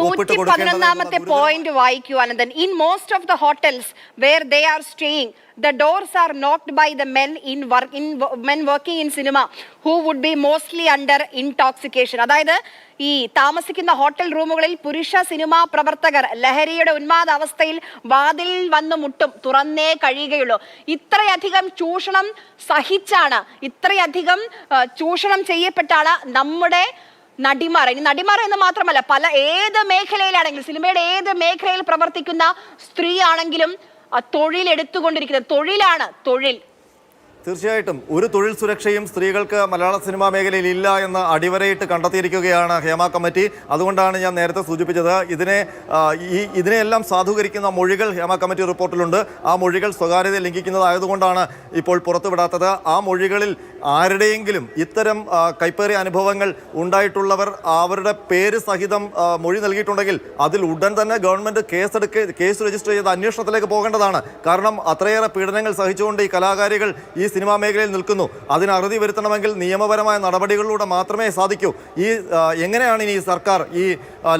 നൂറ്റി പതിനൊന്നാമത്തെ പോയിന്റ് വായിക്കൂ Ananthan. In most of the hotels where they are staying the doors are knocked by the men in work in men working in cinema who would be mostly under intoxication അതായത് ഈ താമസിക്കുന്ന hotel റൂമുകളിൽ പുരുഷ cinema പ്രവർത്തകർ ലഹരിയുടെ ഉന്മാദ അവസ്ഥയിൽ വാതിൽ വന്ന് മുട്ടും തുറന്നേ കഴിയുകയുള്ളൂ. ഇത്രയധികം ചൂഷണം സഹിച്ചാണ് ഇത്രയധികം ചൂഷണം ചെയ്യപ്പെട്ടാണ് നമ്മുടെ നടിമാർ ഇനി നടിമാർ എന്ന് മാത്രമല്ല പല ഏത് മേഖലയിലാണെങ്കിലും സിനിമയുടെ ഏത് മേഖലയിൽ പ്രവർത്തിക്കുന്ന സ്ത്രീ ആണെങ്കിലും തൊഴിൽ എടുത്തുകൊണ്ടിരിക്കുന്നത് തൊഴിലാണ് തൊഴിൽ. തീർച്ചയായിട്ടും ഒരു തൊഴിൽ സുരക്ഷയും സ്ത്രീകൾക്ക് മലയാള സിനിമാ മേഖലയിൽ ഇല്ല എന്ന് അടിവരയിട്ട് കണ്ടെത്തിയിരിക്കുകയാണ് ഹേമ കമ്മിറ്റി. അതുകൊണ്ടാണ് ഞാൻ നേരത്തെ സൂചിപ്പിച്ചത്. ഇതിനെ ഈ ഇതിനെയെല്ലാം സാധൂകരിക്കുന്ന മൊഴികൾ ഹേമ കമ്മിറ്റി റിപ്പോർട്ടിലുണ്ട്. ആ മൊഴികൾ സ്വകാര്യത ലംഘിക്കുന്നതായതുകൊണ്ടാണ് ഇപ്പോൾ പുറത്തുവിടാത്തത്. ആ മൊഴികളിൽ ആരുടെയെങ്കിലും ഇത്തരം കൈപ്പേറി കൈപ്പേറിയ അനുഭവങ്ങൾ ഉണ്ടായിട്ടുള്ളവർ അവരുടെ പേര് സഹിതം മൊഴി നൽകിയിട്ടുണ്ടെങ്കിൽ അതിൽ ഉടൻ തന്നെ ഗവൺമെന്റ് കേസെടുക്ക കേസ് രജിസ്റ്റർ ചെയ്ത് അന്വേഷണത്തിലേക്ക് പോകേണ്ടതാണ്. കാരണം അത്രയേറെ പീഡനങ്ങൾ സഹിച്ചുകൊണ്ട് ഈ കലാകാരികൾ ഈ സിനിമാ മേഖലയിൽ നിൽക്കുന്നു. അതിന് അറുതി വരുത്തണമെങ്കിൽ നിയമപരമായ നടപടികളിലൂടെ മാത്രമേ സാധിക്കൂ. ഈ എങ്ങനെയാണ് ഇനി സർക്കാർ ഈ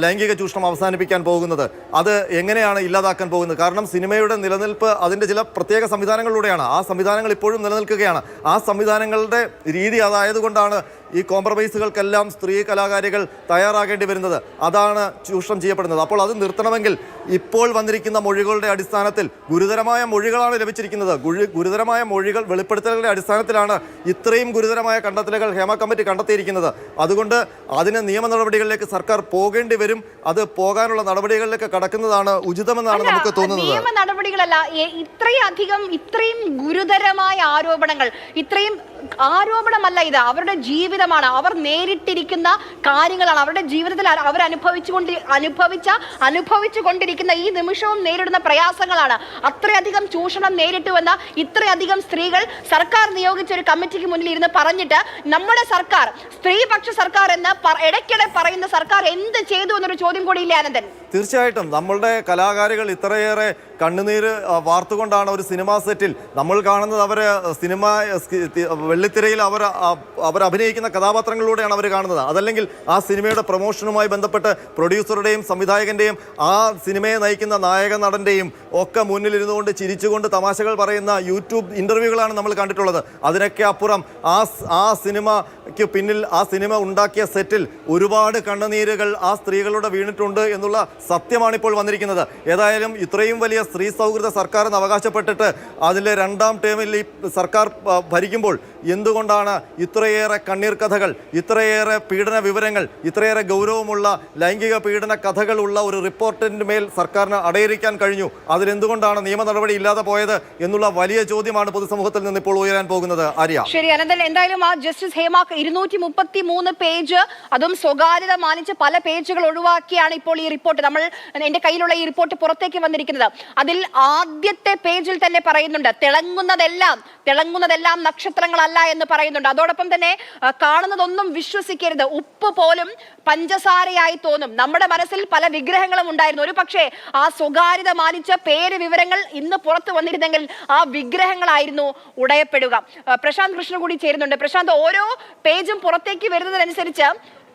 ലൈംഗിക ചൂഷണം അവസാനിപ്പിക്കാൻ പോകുന്നത്? അത് എങ്ങനെയാണ് ഇല്ലാതാക്കാൻ പോകുന്നത്? കാരണം സിനിമയുടെ നിലനിൽപ്പ് അതിന്റെ ചില പ്രത്യേക സംവിധാനങ്ങളിലൂടെയാണ്. ആ സംവിധാനങ്ങൾ ഇപ്പോഴും നിലനിൽക്കുകയാണ്. ആ സംവിധാനങ്ങളുടെ രീതി അതായതുകൊണ്ടാണ് ഈ കോംപ്രമൈസുകൾക്കെല്ലാം സ്ത്രീ കലാകാരികൾ തയ്യാറാകേണ്ടി വരുന്നത്. അതാണ് ചൂഷണം ചെയ്യപ്പെടുന്നത്. അപ്പോൾ അത് നിർത്തണമെങ്കിൽ ഇപ്പോൾ വന്നിരിക്കുന്ന മൊഴികളുടെ അടിസ്ഥാനത്തിൽ ഗുരുതരമായ മൊഴികളാണ് ലഭിച്ചിരിക്കുന്നത്. ഗുരു- ഗുരുതരമായ മൊഴികൾ വെളിപ്പെടുത്തലുകളുടെ അടിസ്ഥാനത്തിലാണ് ഇത്രയും ഗുരുതരമായ കണ്ടെത്തലുകൾ ഹേമ കമ്മിറ്റി കണ്ടെത്തിയിരിക്കുന്നത്. അതുകൊണ്ട് അതിന് നിയമ നടപടികളിലേക്ക് സർക്കാർ പോകേണ്ടി വരും. അത് പോകാനുള്ള നടപടികളിലേക്ക് കടക്കുന്നതാണ് ഉചിതമെന്നാണ് നമുക്ക് തോന്നുന്നത്. നിയമ നടപടികളല്ല ഇത്രയധികം ഇത്രയും ഗുരുതരമായ ആരോപണങ്ങൾ ഇത്രയും ആരോപണമല്ല ഇത്. അവരുടെ ജീവിതമാണ്. അവർ നേരിട്ടിരിക്കുന്ന കാര്യങ്ങളാണ്. അവരുടെ ജീവിതത്തിൽ അവർ അനുഭവിച്ചുകൊണ്ട് അനുഭവിച്ച അനുഭവിച്ചു കൊണ്ടിരിക്കുന്ന ഈ നിമിഷവും നേരിടുന്ന പ്രയാസങ്ങളാണ്. അത്രയധികം ചൂഷണം നേരിട്ട് വന്ന ഇത്രയധികം സ്ത്രീകൾ സർക്കാർ നിയോഗിച്ച ഒരു കമ്മിറ്റിക്ക് മുന്നിൽ ഇരുന്ന് പറഞ്ഞിട്ട് നമ്മുടെ സർക്കാർ സ്ത്രീപക്ഷ സർക്കാർ എന്ന് ഇടയ്ക്കിടെ പറയുന്ന സർക്കാർ എന്ത് ചെയ്തു എന്നൊരു ചോദ്യം കൂടി ഇല്ല ആനന്ദൻ തീർച്ചയായിട്ടും. നമ്മളുടെ കലാകാരികൾ ഇത്രയേറെ കണ്ണുനീര് വാർത്തുകൊണ്ടാണ് ഒരു സിനിമാ സെറ്റിൽ. നമ്മൾ കാണുന്നത് അവരെ സിനിമ വെള്ളിത്തിരയിൽ അവർ അവർ അഭിനയിക്കുന്ന കഥാപാത്രങ്ങളിലൂടെയാണ് അവർ കാണുന്നത്. അതല്ലെങ്കിൽ ആ സിനിമയുടെ പ്രൊമോഷനുമായി ബന്ധപ്പെട്ട് പ്രൊഡ്യൂസറുടെയും സംവിധായകന്റെയും ആ സിനിമയെ നയിക്കുന്ന നായക നടന്റെയും ഒക്കെ മുന്നിലിരുന്നു കൊണ്ട് ചിരിച്ചുകൊണ്ട് തമാശകൾ പറയുന്ന യൂട്യൂബ് ഇന്റർവ്യൂകളാണ് നമ്മൾ കണ്ടിട്ടുള്ളത്. അതിനൊക്കെ അപ്പുറം ആ ആ ആ സിനിമയ്ക്ക് പിന്നിൽ ആ സിനിമ ഉണ്ടാക്കിയ സെറ്റിൽ ഒരുപാട് കണ്ണുനീരുകൾ ആ സ്ത്രീകളുടെ വീണിട്ടുണ്ട് എന്നുള്ള സത്യമാണിപ്പോൾ വന്നിരിക്കുന്നത്. ഏതായാലും ഇത്രയും വലിയ സ്ത്രീ സൗഹൃദ സർക്കാർ എന്ന് അവകാശപ്പെട്ടിട്ട് അതിലെ രണ്ടാം ടേമിൽ ഈ സർക്കാർ ഭരിക്കുമ്പോൾ എന്തുകൊണ്ടാണ് ഇത്രയേറെ കണ്ണീർ കഥകൾ ഇത്രയേറെ പീഡന വിവരങ്ങൾ ഇത്രയേറെ ഗൗരവമുള്ള ലൈംഗിക പീഡന കഥകളുള്ള ഒരു റിപ്പോർട്ടിന്റെ മേൽ സർക്കാരിന് അടയിരിക്കാൻ കഴിഞ്ഞു? അതിലെന്തുകൊണ്ടാണ് നിയമ നടപടി ഇല്ലാതെ പോയത് എന്നുള്ള വലിയ ചോദ്യമാണ് പൊതുസമൂഹത്തിൽ നിന്ന് ഇപ്പോൾ ഉയരാൻ പോകുന്നത്. ആര്യ? ശരി അനന്തൻ എന്തായാലും ആ ജസ്റ്റിസ് ഹേമാക്ക് ഇരുന്നൂറ്റി മുപ്പത്തി മൂന്ന് പേജ്. അതും സ്വകാര്യത മാനിച്ച് പല പേജുകൾ ഒഴിവാക്കിയാണ് ഇപ്പോൾ ഈ റിപ്പോർട്ട്. നമ്മൾ എന്റെ കയ്യിലുള്ള ഈ റിപ്പോർട്ട് പുറത്തേക്ക് വന്നിരിക്കുന്നത്. അതിൽ ആദ്യത്തെ പേജിൽ തന്നെ പറയുന്നുണ്ട് തിളങ്ങുന്നതെല്ലാം തിളങ്ങുന്നതെല്ലാം നക്ഷത്രങ്ങളല്ല എന്ന് പറയുന്നുണ്ട്. അതോടൊപ്പം തന്നെ കാണുന്നതൊന്നും വിശ്വസിക്കരുത്. ഉപ്പ് പോലും പഞ്ചസാരയായി തോന്നും. നമ്മുടെ മനസ്സിൽ പല വിഗ്രഹങ്ങളും ഉണ്ടായിരുന്നു. ഒരു പക്ഷേ ആ സ്വകാര്യത മാനിച്ച പേര് വിവരങ്ങൾ ഇന്ന് പുറത്തു വന്നിരുന്നെങ്കിൽ ആ വിഗ്രഹങ്ങളായിരുന്നു ഉടയപ്പെടുക. പ്രശാന്ത് കൃഷ്ണ കൂടി ചേരുന്നുണ്ട്. പ്രശാന്ത് ഓരോ പേജും പുറത്തേക്ക് വരുന്നതിനനുസരിച്ച്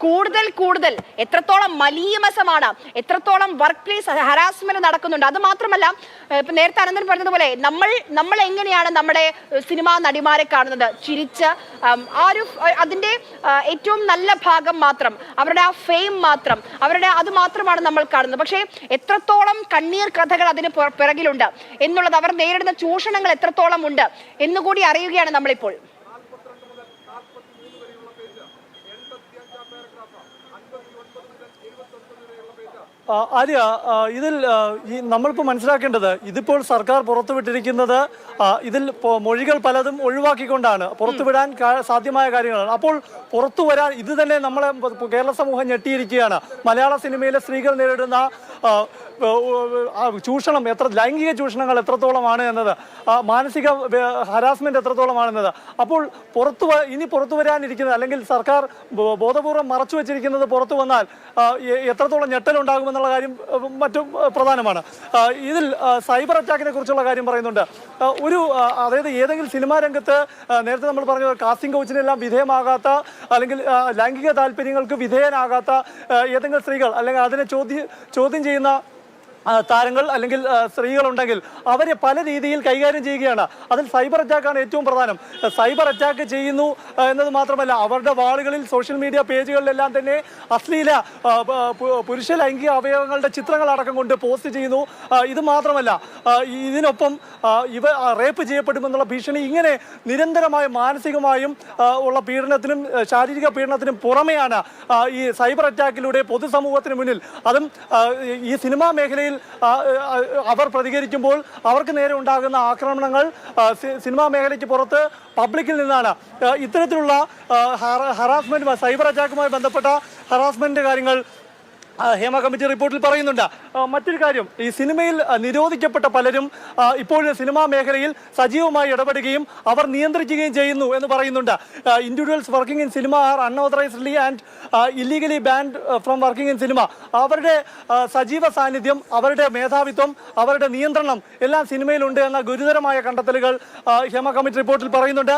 കൂടുതൽ കൂടുതൽ എത്രത്തോളം മലീമസമാണ് എത്രത്തോളം വർക്ക് പ്ലേസ് ഹരാസ്മെന്റ് നടക്കുന്നുണ്ട്. അത് മാത്രമല്ല ഇപ്പൊ നേരത്തെ അനന്തൻ പറഞ്ഞതുപോലെ നമ്മൾ നമ്മൾ എങ്ങനെയാണ് നമ്മുടെ സിനിമാ നടിമാരെ കാണുന്നത്? ചിരിച്ച് ആം, ഒരു അതിന്റെ ഏറ്റവും നല്ല ഭാഗം മാത്രം അവരുടെ ആ ഫെയിം മാത്രം അവരുടെ അത് മാത്രമാണ് നമ്മൾ കാണുന്നത്. പക്ഷേ എത്രത്തോളം കണ്ണീർ കഥകൾ അതിന് പിറകിലുണ്ട് എന്നുള്ളത് അവർ നേരിടുന്ന ചൂഷണങ്ങൾ എത്രത്തോളം ഉണ്ട് എന്നുകൂടി അറിയുകയാണ് നമ്മളിപ്പോൾ. ആര്യ ഇതിൽ ഈ നമ്മളിപ്പോൾ മനസ്സിലാക്കേണ്ടത് ഇതിപ്പോൾ സർക്കാർ പുറത്തുവിട്ടിരിക്കുന്നത് ഇതിൽ മൊഴികൾ പലതും ഒഴിവാക്കിക്കൊണ്ടാണ്. പുറത്തുവിടാൻ സാധ്യമായ കാര്യങ്ങളാണ്. അപ്പോൾ പുറത്തു വരാൻ ഇത് തന്നെ നമ്മളെ കേരള സമൂഹം ഞെട്ടിയിരിക്കുകയാണ്. മലയാള സിനിമയിലെ സ്ത്രീകൾ നേരിടുന്ന ചൂഷണം എത്ര ലൈംഗിക ചൂഷണങ്ങൾ എത്രത്തോളമാണ് എന്നത് മാനസിക ഹരാസ്മെന്റ് എത്രത്തോളമാണെന്നത് അപ്പോൾ പുറത്തു ഇനി പുറത്തു വരാനിരിക്കുന്നത് അല്ലെങ്കിൽ സർക്കാർ ബോധപൂർവം മറച്ചു വെച്ചിരിക്കുന്നത് പുറത്തു വന്നാൽ എത്രത്തോളം ഞെട്ടലുണ്ടാകുമെന്നുള്ള കാര്യം മറ്റും പ്രധാനമാണ്. ഇതിൽ സൈബർ അറ്റാക്കിനെ കുറിച്ചുള്ള കാര്യം പറയുന്നുണ്ട്. ഒരു അതായത് ഏതെങ്കിലും സിനിമാ രംഗത്ത് നേരത്തെ നമ്മൾ പറഞ്ഞ കാസ്റ്റിംഗ് കോച്ചിനെല്ലാം വിധേയമാകാത്ത അല്ലെങ്കിൽ ലൈംഗിക താല്പര്യങ്ങൾക്ക് വിധേയനാകാത്ത ഏതെങ്കിലും സ്ത്രീകൾ അല്ലെങ്കിൽ അതിനെ ചോദ്യം ചോദ്യം ചെയ്യുന്ന താരങ്ങൾ അല്ലെങ്കിൽ സ്ത്രീകളുണ്ടെങ്കിൽ അവരെ പല രീതിയിൽ കൈകാര്യം ചെയ്യുകയാണ്. അതിൽ സൈബർ അറ്റാക്കാണ് ഏറ്റവും പ്രധാനം. സൈബർ അറ്റാക്ക് ചെയ്യുന്നു എന്നത് മാത്രമല്ല അവരുടെ വാളുകളിൽ സോഷ്യൽ മീഡിയ പേജുകളിലെല്ലാം തന്നെ അശ്ലീല പുരുഷ ലൈംഗിക അവയവങ്ങളുടെ ചിത്രങ്ങൾ അടക്കം കൊണ്ട് പോസ്റ്റ് ചെയ്യുന്നു. ഇത് മാത്രമല്ല ഇതിനൊപ്പം ഇവ റേപ്പ് ചെയ്യപ്പെടുമെന്നുള്ള ഭീഷണി ഇങ്ങനെ നിരന്തരമായ മാനസികമായും ഉള്ള പീഡനത്തിനും ശാരീരിക പീഡനത്തിനും പുറമെയാണ് ഈ സൈബർ അറ്റാക്കിലൂടെ പൊതുസമൂഹത്തിന് മുന്നിൽ. അതും ഈ സിനിമാ മേഖലയിൽ ആ, അവർ പ്രതികരിക്കുമ്പോൾ അവർക്ക് നേരെ ഉണ്ടാകുന്ന ആക്രമണങ്ങൾ സിനിമാ മേഖലയ്ക്ക് പുറത്ത് പബ്ലിക്കിൽ നിന്നാണ്. ഇത്തരത്തിലുള്ള ഹറാസ്മെന്റ് സൈബർ അറ്റാക്കുമായി ബന്ധപ്പെട്ട ഹറാസ്മെന്റ് കാര്യങ്ങൾ ഹേമ കമ്മിറ്റി റിപ്പോർട്ടിൽ പറയുന്നുണ്ട്. മറ്റൊരു കാര്യം ഈ സിനിമയിൽ നിരോധിക്കപ്പെട്ട പലരും ഇപ്പോഴും സിനിമാ മേഖലയിൽ സജീവമായി ഇടപെടുകയും അവർ നിയന്ത്രിക്കുകയും ചെയ്യുന്നു എന്ന് പറയുന്നുണ്ട്. Individuals working in cinema are unauthorisedly and illegally banned from working in cinema അവരുടെ സജീവ സാന്നിധ്യം അവരുടെ മേധാവിത്വം അവരുടെ നിയന്ത്രണം എല്ലാം സിനിമയിലുണ്ട് എന്ന ഗുരുതരമായ കണ്ടെത്തലുകൾ ഹേമ കമ്മിറ്റി റിപ്പോർട്ടിൽ പറയുന്നുണ്ട്.